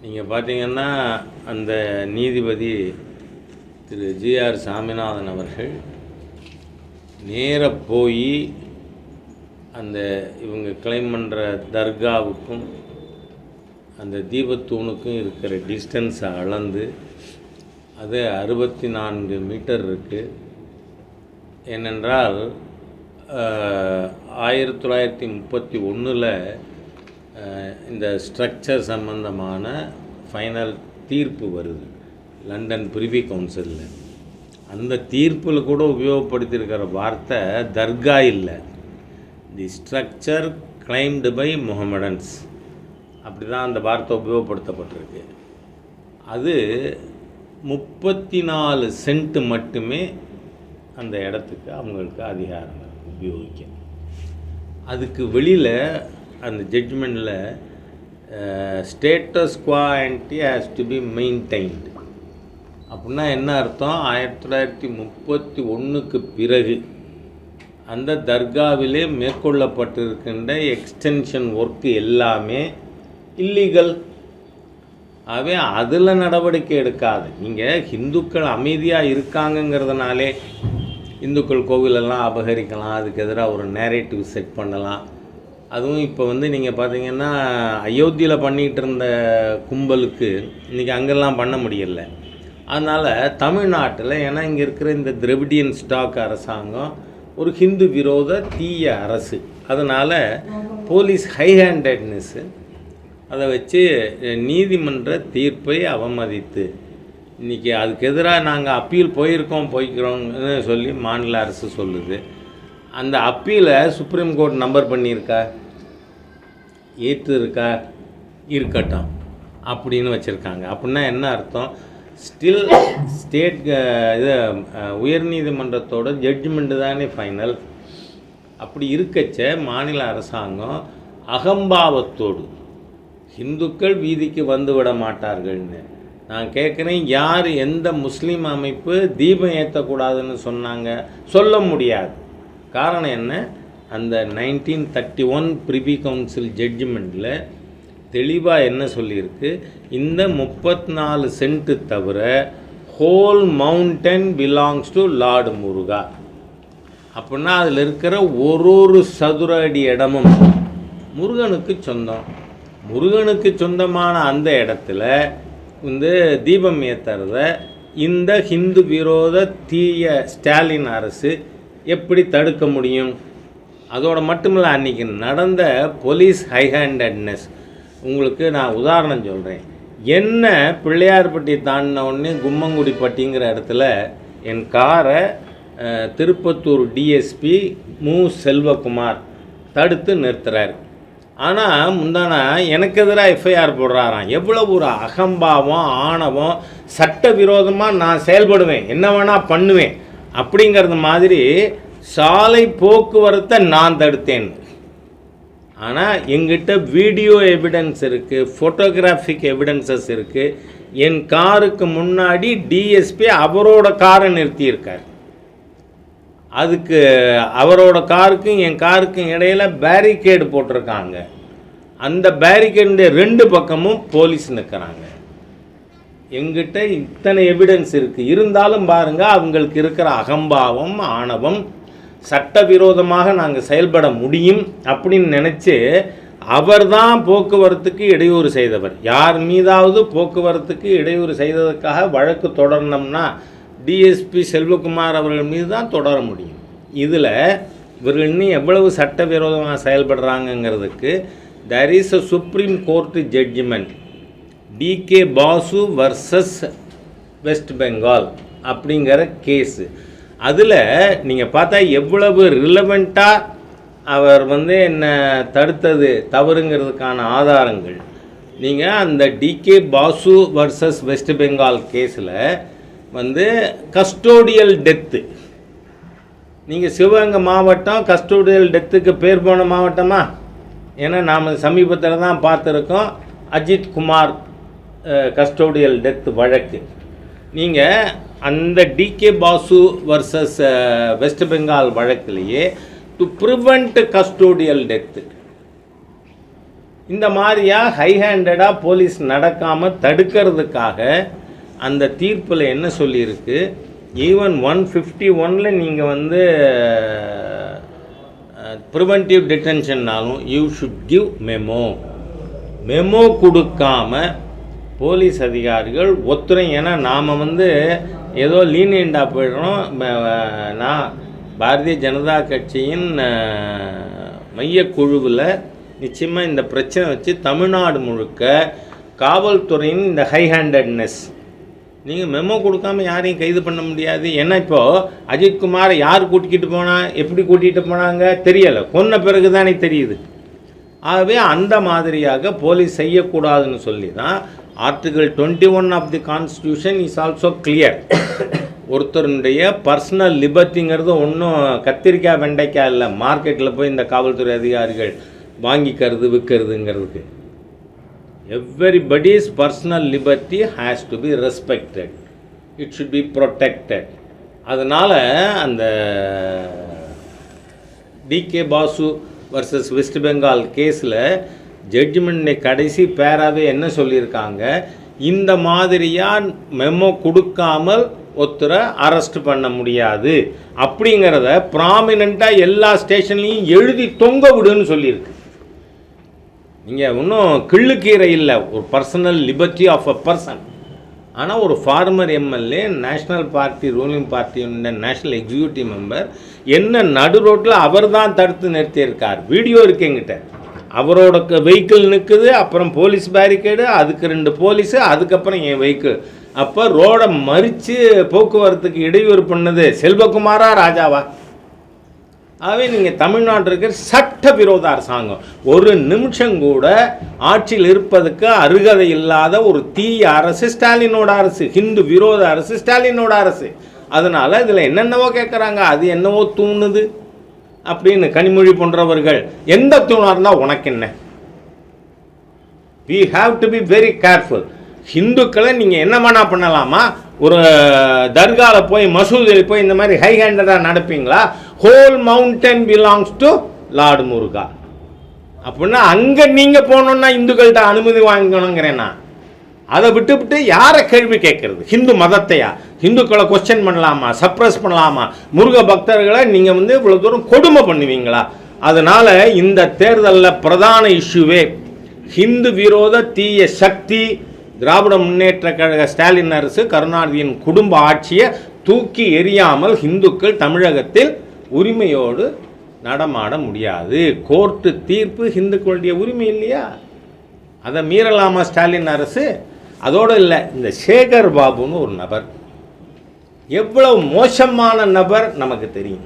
நீங்கள் பார்த்தீங்கன்னா அந்த நீதிபதி திரு ஜிஆர் சாமிநாதன் அவர்கள் நேர போய் அந்த இவங்க கிளைம் பண்ணுற தர்காவுக்கும் அந்த தீபத்தூணுக்கும் இருக்கிற டிஸ்டன்ஸை அளந்து அது அறுபத்தி நான்கு மீட்டர் இருக்குது ஏனென்றால் ஆயிரத்தி தொள்ளாயிரத்தி முப்பத்தி ஒன்றில் இந்த ஸ்ட்ரக்சர் சம்பந்தமான ஃபைனல் தீர்ப்பு வருது. லண்டன் பிரிவி கவுன்சிலில். அந்த தீர்ப்பில் கூட உபயோகப்படுத்தியிருக்கிற வார்த்தை தர்கா இல்லை. The structure claimed by Mohammedans அப்படி தான் அந்த வார்த்தை உபயோகப்படுத்தப்பட்டிருக்கு. அது முப்பத்தி நாலு சென்ட் மட்டுமே அந்த இடத்துக்கு அவங்களுக்கு அதிகாரம் உபயோகிக்க அதுக்கு வெளியில் அந்த ஜட்ஜ்மெண்ட்டில் status quo ante has to be maintained அப்படின்னா என்ன அர்த்தம்? ஆயிரத்தி தொள்ளாயிரத்தி முப்பத்தி ஒன்றுக்கு பிறகு அந்த தர்காவிலே மேற்கொள்ளப்பட்டிருக்கின்ற எக்ஸ்டென்ஷன் ஒர்க்கு எல்லாமே இல்லீகல் ஆகவே அதில் நடவடிக்கை எடுக்காது. நீங்கள் ஹிந்துக்கள் அமைதியாக இருக்காங்கங்கிறதுனாலே இந்துக்கள் கோவிலெல்லாம் அபகரிக்கலாம் அதுக்கு எதிராக ஒரு நேரேட்டிவ் செட் பண்ணலாம். அதுவும் இப்போ வந்து நீங்கள் பார்த்தீங்கன்னா அயோத்தியில் பண்ணிகிட்டு இருந்த கும்பலுக்கு இன்றைக்கி அங்கெல்லாம் பண்ண முடியல. அதனால் தமிழ்நாட்டில் ஏன்னா இங்கே இருக்கிற இந்த திரவிடியன் ஸ்டாக் அரசாங்கம் ஒரு ஹிந்து விரோத தீய அரசு. அதனால் போலீஸ் ஹை ஹேண்டட்னஸ்ஸு அதை வச்சு நீதிமன்ற தீர்ப்பை அவமதித்து இன்றைக்கி அதுக்கு எதிராக நாங்கள் அப்பீல் போயிருக்கோம் போய்க்கிறோம்னு சொல்லி மாநில அரசு சொல்லுது. அந்த அப்பீலை சுப்ரீம் கோர்ட் நம்பர் பண்ணியிருக்கா? ஏற்று இருக்கா இருக்கட்டும் அப்படின்னு வச்சுருக்காங்க. அப்படின்னா என்ன அர்த்தம்? ஸ்டில் ஸ்டேட் இது உயர்நீதிமன்றத்தோட ஜட்ஜ்மெண்ட்டு தானே ஃபைனல் அப்படி இருக்கச்ச மாநில அரசாங்கம் அகம்பாவத்தோடு இந்துக்கள் வீதிக்கு வந்து விட மாட்டார்கள்னு. நான் கேட்குறேன் யார் எந்த முஸ்லீம் அமைப்பு தீபம் ஏற்றக்கூடாதுன்னு சொன்னாங்க? சொல்ல முடியாது. காரணம் என்ன? அந்த nineteen thirty one privy council ஜட்ஜ்மெண்ட்டில் தெளிவாக என்ன சொல்லியிருக்கு? இந்த முப்பத்தி நாலு சென்ட்டு தவிர whole mountain belongs to lord Muruga அப்படின்னா அதில் இருக்கிற ஒரு ஒரு சதுர அடி இடமும் முருகனுக்கு சொந்தம். முருகனுக்கு சொந்தமான அந்த இடத்துல வந்து தீபம் ஏற்றுறத இந்த ஹிந்து விரோத தீய ஸ்டாலின் அரசு எப்படி தடுக்க முடியும்? அதோட மட்டுமில்ல அன்றைக்கி நடந்த போலீஸ் ஹைஹேண்டட்னஸ் உங்களுக்கு நான் உதாரணம் சொல்கிறேன் என்ன பிள்ளையார்பட்டி தாண்டின உடனே கும்மங்குடிப்பட்டிங்கிற இடத்துல என் காரை திருப்பத்தூர் டிஎஸ்பி மு. செல்வகுமார் தடுத்து நிறுத்துறாரு. ஆனால் முந்தானா எனக்கு எதிராக எஃப்ஐஆர் போடுறாராம். எவ்வளோ ஒரு அகம்பாவம் ஆணவம் சட்டவிரோதமாக நான் செயல்படுவேன். என்ன வேணால் பண்ணுவேன். அப்படிங்கிறது மாதிரி சாலை போக்குவரத்தை நான் தடுத்தேன். ஆனால் எங்கிட்ட வீடியோ எவிடன்ஸ் இருக்குது ஃபோட்டோகிராஃபிக் எவிடன்சஸ் இருக்குது என் காருக்கு முன்னாடி டிஎஸ்பி அவரோட காரை நிறுத்தியிருக்கார். அதுக்கு அவரோட காருக்கும் என் காருக்கும் இடையில பேரிகேடு போட்டிருக்காங்க. அந்த பேரிகேடு ரெண்டு பக்கமும் போலீஸ் நிற்கிறாங்க எங்கிட்ட இத்தனை எவிடன்ஸ் இருக்குது இருந்தாலும் பாருங்கள் அவங்களுக்கு இருக்கிற அகம்பாவம் ஆணவம் சட்டவிரோதமாக நாங்கள் செயல்பட முடியும் அப்படின்னு நினச்சி அவர்தான் போக்குவரத்துக்கு இடையூறு செய்தவர். யார் மீதாவது போக்குவரத்துக்கு இடையூறு செய்ததற்காக வழக்கு தொடரணும்னா டிஎஸ்பி செல்வகுமார் அவர்கள் மீது தான் தொடர முடியும். இதில் இவர்கள் இன்னும் எவ்வளவு சட்டவிரோதமாக செயல்படுறாங்கங்கிறதுக்கு there is a supreme court judgment DK Basu versus West Bengal அப்படிங்கிற கேஸு அதில் நீங்கள் பார்த்தா எவ்வளவு ரிலவெண்ட்டாக அவர் வந்து என்னை தடுத்தது தவறுங்கிறதுக்கான ஆதாரங்கள். நீங்கள் அந்த டிகே பாசு வர்சஸ் வெஸ்ட் பெங்கால் கேஸில் வந்து கஸ்டோடியல் டெத்து நீங்கள் சிவகங்கை மாவட்டம் கஸ்டோடியல் டெத்துக்கு பேர் போன மாவட்டமா? ஏன்னா நாம் சமீபத்தில் தான் பார்த்துருக்கோம். அஜித் குமார் கஸ்டோடியல் டெத் வழக்கு. நீங்கள் அந்த டிகே பாசு வர்சஸ் வெஸ்ட் பெங்கால் வழக்கிலேயே டு ப்ரிவெண்ட் கஸ்டோடியல் டெத்து இந்த மாதிரியா ஹை ஹேண்டடாக போலீஸ் நடக்காமல் தடுக்கிறதுக்காக அந்த தீர்ப்பில் என்ன சொல்லியிருக்கு? ஈவன் ஒன் ஃபிஃப்டி ஒனில் நீங்கள் வந்து preventive டிடென்ஷன்னாலும் you should give memo. Memo கொடுக்காம போலீஸ் அதிகாரிகள் ஒத்துழைங்க ஏன்னா நாம் வந்து ஏதோ லீனியண்டாக போயிடுறோம். நான் பாரதிய ஜனதா கட்சியின் மையக்குழுவில் நிச்சயமாக இந்த பிரச்சனை வச்சு தமிழ்நாடு முழுக்க காவல்துறையின் இந்த ஹை ஹேண்டட்னஸ் நீங்கள் மெமோ கொடுக்காம யாரையும் கைது பண்ண முடியாது. ஏன்னா இப்போது அஜித்குமாரை யார் கூட்டிக்கிட்டு போனால் எப்படி கூட்டிகிட்டு போனாங்க தெரியலை. கொன்ன பிறகு தானே தெரியுது. ஆகவே அந்த மாதிரியாக போலீஸ் செய்யக்கூடாதுன்னு சொல்லி தான் article twenty one of the constitution is also clear ஒருத்தருடைய பர்சனல் லிபர்ட்டிங்கிறது ஒன்றும் கத்திரிக்காய் வெண்டைக்காய் இல்லை. மார்க்கெட்டில் போய் இந்த காவல்துறை அதிகாரிகள் வாங்கிக்கிறது விற்கிறதுங்கிறதுக்கு everybody's personal liberty has to be respected. It should be protected. அதனால் அந்த டிகே பாசு வர்சஸ் வெஸ்ட் பெங்கால் கேஸில் ஜட்ஜ்மெண்ட் கடைசி பேராவே என்ன சொல்லியிருக்காங்க? இந்த மாதிரியாக மெமோ கொடுக்காமல் ஒருத்தரை அரெஸ்ட் பண்ண முடியாது. அப்படிங்கிறத ப்ராமினண்ட்டாக எல்லா ஸ்டேஷன்லேயும் எழுதி தொங்க விடுன்னு சொல்லியிருக்கு. நீங்கள் இன்னும் கிள்ளுக்கீரை இல்லை ஒரு personal liberty of a person ஆனால் ஒரு former MLA national party ruling பார்ட்டியோட national executive member என்ன நடு ரோட்டில் அவர் தான் தடுத்து நிறுத்தியிருக்கார். வீடியோ இருக்கு எங்கிட்ட அவரோட வெஹிக்கிள் நிற்குது அப்புறம் போலீஸ் பேரிகேடு அதுக்கு ரெண்டு போலீஸு அதுக்கப்புறம் என் வெஹிக்கிள் அப்போ ரோடை மறித்து போக்குவரத்துக்கு இடையூறு பண்ணது செல்வகுமாரா ராஜாவா? ஆகவே நீங்கள் தமிழ்நாட்டில் இருக்கிற சட்ட விரோத அரசாங்கம். ஒரு நிமிஷம் கூட ஆட்சியில் இருப்பதுக்கு அருகதை இல்லாத ஒரு தீய அரசு ஸ்டாலினோட அரசு ஹிந்து விரோத அரசு ஸ்டாலினோட அரசு. அதனால் இதில் என்னென்னவோ கேட்குறாங்க அது என்னவோ தூணுது. அப்படின்னு கனிமொழி போன்றவர்கள் எந்த தூணாக இருந்தால் உனக்கு என்ன we have to be very careful ஹிந்துக்களை நீங்கள் என்ன வேணால் பண்ணலாமா? ஒரு தர்காவில் போய் மசூதியில் போய் இந்த மாதிரி ஹை ஹேண்டடாக நடப்பீங்களா? Whole mountain belongs to lord Muruga அப்படின்னா அங்கே நீங்கள் போகணுன்னா இந்துக்கள்கிட்ட அனுமதி வாங்கணுங்கிறேன் நான். அதை விட்டுவிட்டு யாரை கேள்வி கேட்கறது? ஹிந்து மதத்தையா? ஹிந்துக்களை கொஸ்டின் பண்ணலாமா? சப்ரஸ் பண்ணலாமா? முருக பக்தர்களை நீங்கள் வந்து இவ்வளோ தூரம் கொடுமை பண்ணுவீங்களா? அதனால் இந்த தேர்தலில் பிரதான இஷ்யூவே ஹிந்து விரோத தீய சக்தி திராவிட முன்னேற்ற கழக ஸ்டாலின் அரசு கருணாநிதியின் குடும்ப ஆட்சியை தூக்கி எறியாமல் ஹிந்துக்கள் தமிழகத்தில் உரிமையோடு நடமாட முடியாது. கோர்ட்டு தீர்ப்பு ஹிந்துக்களுடைய உரிமை இல்லையா? அதை மீறலாமா ஸ்டாலின் அரசு? அதோடு இல்லை இந்த சேகர் பாபுன்னு ஒரு நபர். எவ்வளவு மோசமான நபர் நமக்கு தெரியும்.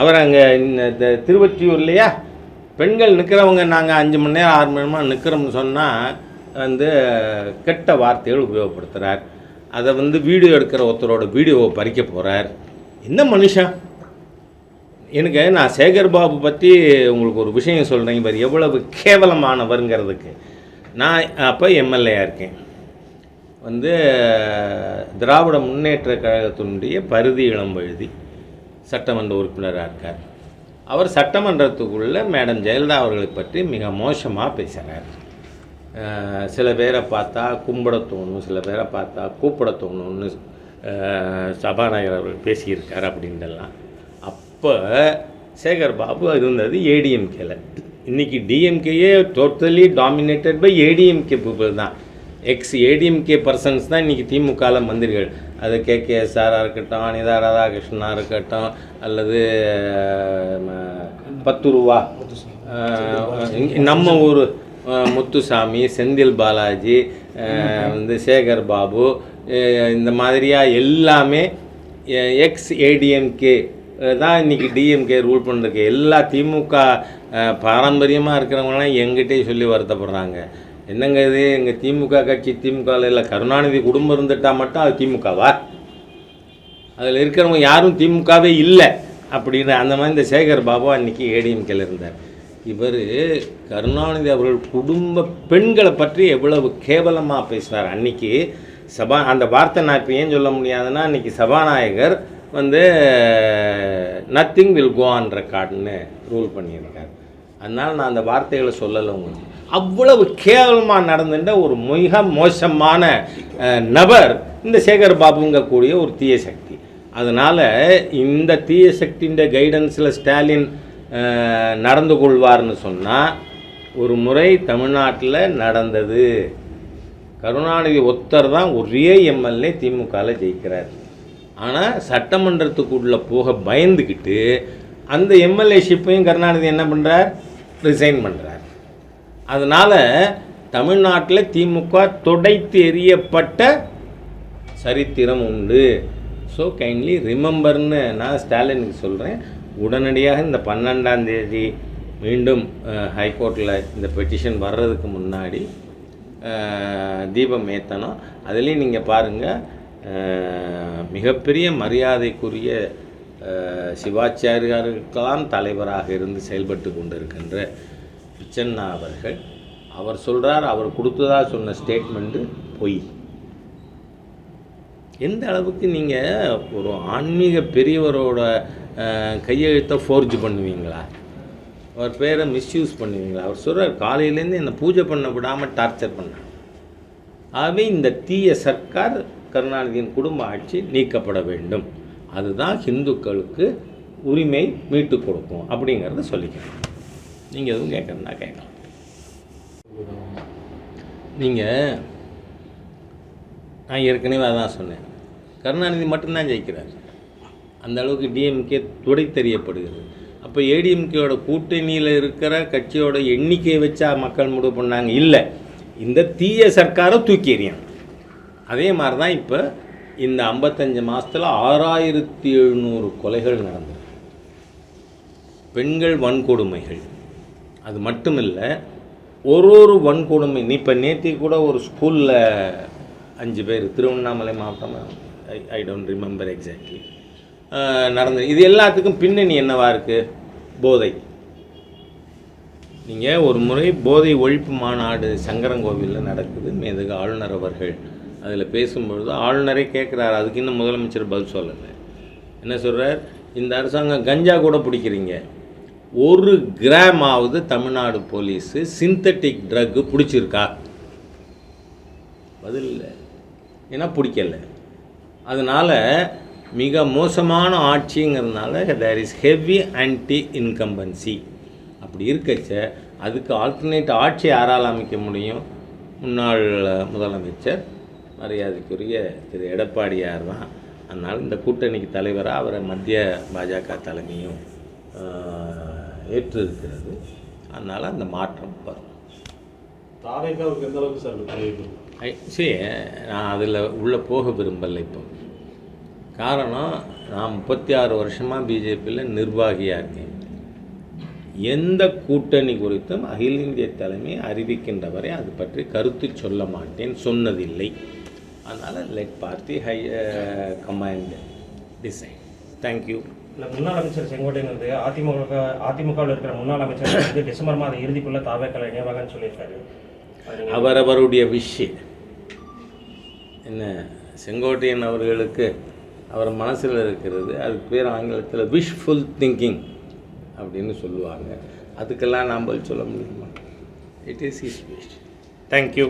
அவர் அங்கே இந்த திருவற்றியூர் இல்லையா? பெண்கள் நிற்கிறவங்க நாங்கள் அஞ்சு மணி நேரம் ஆறு மணி நேரமாக நிற்கிறோம்னு சொன்னால் வந்து கெட்ட வார்த்தைகள் உபயோகப்படுத்துகிறார் அதை வந்து வீடியோ எடுக்கிற ஒருத்தரோட வீடியோவை பறிக்க போகிறார் என்ன மனுஷன்? எனக்கு நான் சேகர் பாபு பற்றி உங்களுக்கு ஒரு விஷயம் சொல்கிறேன் இவர் எவ்வளவு கேவலமானவருங்கிறதுக்கு. நான் அப்போ எம்எல்ஏயாக இருக்கேன். வந்து திராவிட முன்னேற்ற கழகத்தினுடைய பருதி இளம்பழுதி சட்டமன்ற உறுப்பினராக இருக்கார். அவர் சட்டமன்றத்துக்குள்ளே மேடம் ஜெயலலிதா அவர்களை பற்றி மிக மோசமாக பேசுகிறார் சில பேரை பார்த்தா கும்பிட தோணும் சில பேரை பார்த்தா கூப்பிட தோணும்னு சபாநாயகர் அவர்கள் பேசியிருக்கார் அப்படின்றலாம் அப்போ சேகர் பாபு இருந்தது ஏடிஎம்கேல. இன்றைக்கி டிஎம்கேயே totally dominated by ADMK people தான். எக்ஸ் ஏடிஎம்கே பர்சன்ஸ் தான் இன்றைக்கி திமுகவில் மந்திரிகள். அது கே கே எஸ்ஆராக இருக்கட்டும் அனிதா ராதாகிருஷ்ணனாக இருக்கட்டும் அல்லது பத்து ரூபா நம்ம ஊர் முத்துசாமி செந்தில் பாலாஜி வந்து சேகர் பாபு இந்த மாதிரியாக எல்லாமே எக்ஸ் ஏடிஎம்கே தான் இன்றைக்கி டிஎம்கே ரூல் பண்ணுறதுக்கு எல்லா திமுக பாரம்பரியமாக இருக்கிறவங்களாம் எங்கிட்டே சொல்லி வருத்தப்படுறாங்க. என்னங்க இது? எங்கள் திமுக கட்சி திமுகவில் இல்லை கருணாநிதி குடும்பம் இருந்துட்டால் மட்டும் அது திமுகவா? அதில் இருக்கிறவங்க யாரும் திமுகவே இல்லை அப்படின்னு அந்த மாதிரி இந்த சேகர் பாபா அன்னைக்கு ஏடிஎம்கேல இருந்தார். இவர் கருணாநிதி அவர்கள் குடும்ப பெண்களை பற்றி எவ்வளவு கேவலமாக பேசினார் அன்னைக்கு சபா அந்த வார்த்தை நான் இப்போ ஏன் சொல்ல முடியாதுன்னா அன்றைக்கி சபாநாயகர் வந்து நத்திங் வில் கோ ஆன் ரெக்கார்டுன்னு ரூல் பண்ணியிருக்கார். அதனால் நான் அந்த வார்த்தைகளை சொல்லலை உங்களுக்கு. அவ்வளவு கேவலமாக நடந்துட்ட ஒரு மிக மோசமான நபர் இந்த சேகர் பாபுங்கக்கூடிய ஒரு தீய சக்தி. அதனால் இந்த தீய சக்தியின் கைடன்ஸில் ஸ்டாலின் நடந்து கொள்வார்னு சொன்னால் ஒரு முறை தமிழ்நாட்டில் நடந்தது. கருணாநிதி ஒத்தர் தான் ஒரே எம்எல்ஏ திமுகவில் ஜெயிக்கிறார். ஆனால் சட்டமன்றத்துக்குள்ளே போக பயந்துக்கிட்டு அந்த எம்எல்ஏஷிப்பையும் கருணாநிதி என்ன பண்ணுறார் ரிசைன் பண்ணுறார் அதனால் தமிழ்நாட்டில் திமுக துடைத்து எறியப்பட்ட சரித்திரம் உண்டு. ஸோ கைண்ட்லி ரிமெம்பர்னு நான் ஸ்டாலினுக்கு சொல்கிறேன் உடனடியாக இந்த பன்னெண்டாம் தேதி மீண்டும் ஹைகோர்ட்டில் இந்த பெட்டிஷன் வர்றதுக்கு முன்னாடி தீபம் ஏற்றணும் அதுலேயும் நீங்கள் பாருங்கள் மிகப்பெரிய மரியாதைக்குரிய சிவாச்சாரியாருக்கெல்லாம் தலைவராக இருந்து செயல்பட்டு கொண்டிருக்கின்ற பிச்சண்ணா அவர்கள் அவர் சொல்கிறார் அவர் கொடுத்ததா சொன்ன ஸ்டேட்மெண்ட்டு பொய். எந்த அளவுக்கு நீங்கள் ஒரு ஆன்மீக பெரியவரோட கையெழுத்தை ஃபோர்ஜ் பண்ணுவீங்களா? அவர் பேரை மிஸ்யூஸ் பண்ணுவீங்களா? அவர் சொல்கிறார் காலையிலேருந்து என்னை பூஜை பண்ண விடாமல் டார்ச்சர் பண்ணார் ஆகவே இந்த தீய சர்க்கார் கருணாநிதியின் குடும்ப ஆட்சி நீக்கப்பட வேண்டும். அதுதான் ஹிந்துக்களுக்கு உரிமை மீட்டு கொடுக்கும் அப்படிங்கிறத சொல்லிக்கணும் நீங்கள் எதுவும் கேட்கணும்னா கேட்கலாம். நீங்கள் நான் ஏற்கனவே அதான் சொன்னேன். கருணாநிதி மட்டும்தான் ஜெயிக்கிறார். அந்த அளவுக்கு டிஎம்கே துடை தெரியப்படுகிறது. அப்போ ஏடிஎம்கேயோட கூட்டணியில் இருக்கிற கட்சியோட எண்ணிக்கையை வச்சா மக்கள் முடிவு பண்ணாங்க? இல்லை. இந்த தீய சர்க்காரை தூக்கி எறியணும். அதே மாதிரி தான் இப்போ இந்த ஐம்பத்தஞ்சு மாதத்தில் ஆறாயிரத்தி எழுநூறு கொலைகள் நடந்தது. பெண்கள் வன்கொடுமைகள். அது மட்டும் இல்லை ஒரு ஒரு வன்கொடுமை. நீ இப்போ நேற்று கூட ஒரு ஸ்கூலில் அஞ்சு பேர் திருவண்ணாமலை மாவட்டம் I I don't remember exactly நடந்தது. இது எல்லாத்துக்கும் பின்னணி என்னவா இருக்குது போதை. நீங்கள் ஒரு முறை போதை ஒழிப்பு மாநாடு சங்கரங்கோவிலில் நடக்குது. மேதுகு ஆளுநர் அவர்கள் அதில் பேசும்பொழுது ஆளுநரே கேட்குறாரு. அதுக்கு இன்னும் முதலமைச்சர் பதில் சொல்லலை. என்ன சொல்கிறார் இந்த அரசாங்கம் கஞ்சா கூட பிடிக்கிறீங்க. ஒரு கிராமாவது தமிழ்நாடு போலீஸு சிந்தட்டிக் ட்ரக்கு பிடிச்சிருக்கா? பதில் இல்லை. ஏன்னா பிடிக்கல. அதனால் மிக மோசமான ஆட்சிங்கிறதுனால there is heavy anti incumbency அப்படி இருக்கச்ச அதுக்கு ஆல்டர்னேட் ஆட்சி யாரால் அமைக்க முடியும்? முன்னாள் முதலமைச்சர் மரியாதைக்குரிய திரு எடப்பாடியார் தான். அதனால் இந்த கூட்டணிக்கு தலைவராக அவரை மத்திய பாஜக தலைமையும் ஆஹ், ஏற்று இருக்கிறது அதனால் அந்த மாற்றம் வரும். தாவேக்காவுக்கு எந்த அளவுக்கு சார் சரி நான் அதில் உள்ளே போக விரும்பலை இப்போ. காரணம் நான் முப்பத்தி ஆறு வருஷமாக பிஜேபியில் நிர்வாகியாக இருக்கேன். எந்த கூட்டணி குறித்தும் அகில இந்திய தலைமை அறிவிக்கின்ற வரை அது பற்றி கருத்து சொல்ல மாட்டேன் சொன்னதில்லை. அதனால் let party high command design thank you இல்லை முன்னாள் அமைச்சர் செங்கோட்டையன் வந்து அதிமுக அதிமுகவில் இருக்கிற முன்னாள் அமைச்சர் வந்து டிசம்பர் மாதம் இறுதிக்குள்ள தாவேக்கலை இணைவாகன்னு சொல்லியிருக்காரு. அவரவருடைய விஷயம் என்ன செங்கோட்டையன் அவர்களுக்கு அவர் மனசில் இருக்கிறது அதுக்கு பேர் ஆங்கிலத்தில் விஷஃபுல் திங்கிங் அப்படின்னு சொல்லுவாங்க. அதுக்கெல்லாம் நாம் சொல்ல முடியுமா? It is is wish thank you